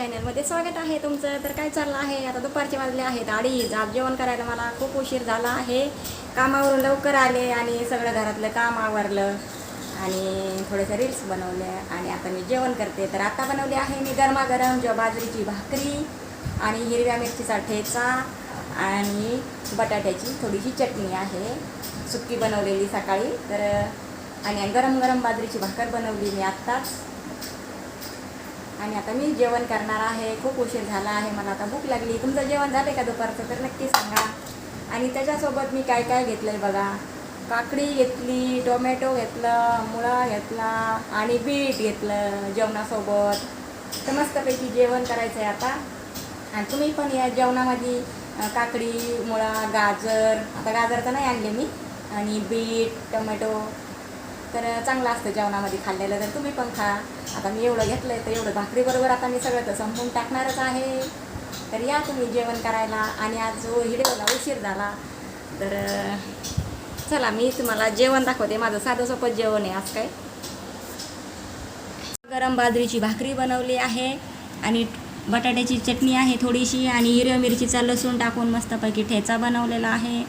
चॅनलमध्ये स्वागत आहे तुमचं. तर काय चाललं आहे? आता दुपारचे वाजले आहेत अडीच. आज जेवण करायला मला खूप उशीर झाला आहे. कामावरून लवकर आले आणि सगळं घरातलं काम आवरलं आणि थोडेसे रील्स बनवले आणि आता मी जेवण करते. तर आता बनवले आहे मी गरमागरम जेव्हा बाजरीची भाकरी आणि हिरव्या मिरचीचा ठेचा आणि बटाट्याची थोडीशी चटणी आहे. सुक्की बनवलेली सकाळी. तर आणि गरम गरम बाजरीची भाकर बनवली मी आत्ताच. आणि आता मी जेवण करणार आहे. खूप उशीर झाला आहे. मला आता भूक लागली. तुमचं जेवण झालं का दुपारचं? तर नक्की सांगा. आणि त्याच्यासोबत मी काय काय घेतलं आहे बघा. काकडी घेतली टोमॅटो घेतलं मुळा घेतला आणि बीट घेतलं जेवणासोबत. तर मस्तपैकी जेवण करायचं आहे आता. आणि तुम्ही पण या जेवणामध्ये काकडी मुळा गाजर. आता गाजर तर नाही आणले मी. आणि बीट टोमॅटो. तर चांगलं असतं जेवणामध्ये खाल्लेलं तर तुम्ही पण खा. आता मी एवढं घेतलं आहे तर एवढं भाकरीबरोबर आता मी सगळं तर संपून टाकणारच आहे. तर या तुम्ही जेवण करायला. आणि आज हिडवला उशीर झाला. तर चला मी तुम्हाला जेवण दाखवते. माझं साधं सोपं जेवण आहे आज काय. गरम बाजरीची भाकरी बनवली आहे. आणि बटाट्याची चटणी आहे थोडीशी. आणि हिरव्या मिरचीचा लसूण टाकून मस्तपैकी ठेचा बनवलेला आहे.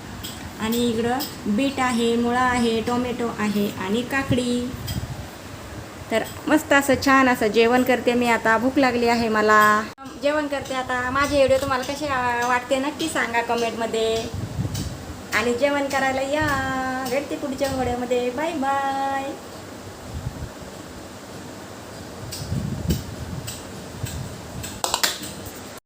आणि इकडं बीट आहे मुळा आहे टोमॅटो आहे आणि काकडी. तर मस्त असं छान असं जेवण करते मी आता. भूक लागली आहे मला. जेवण करते आता. माझे व्हिडिओ तुम्हाला कसे वाटते नक्की सांगा कमेंटमध्ये आणि जेवण करायला या. भेटते पुढच्या व्हिडिओमध्ये बाय बाय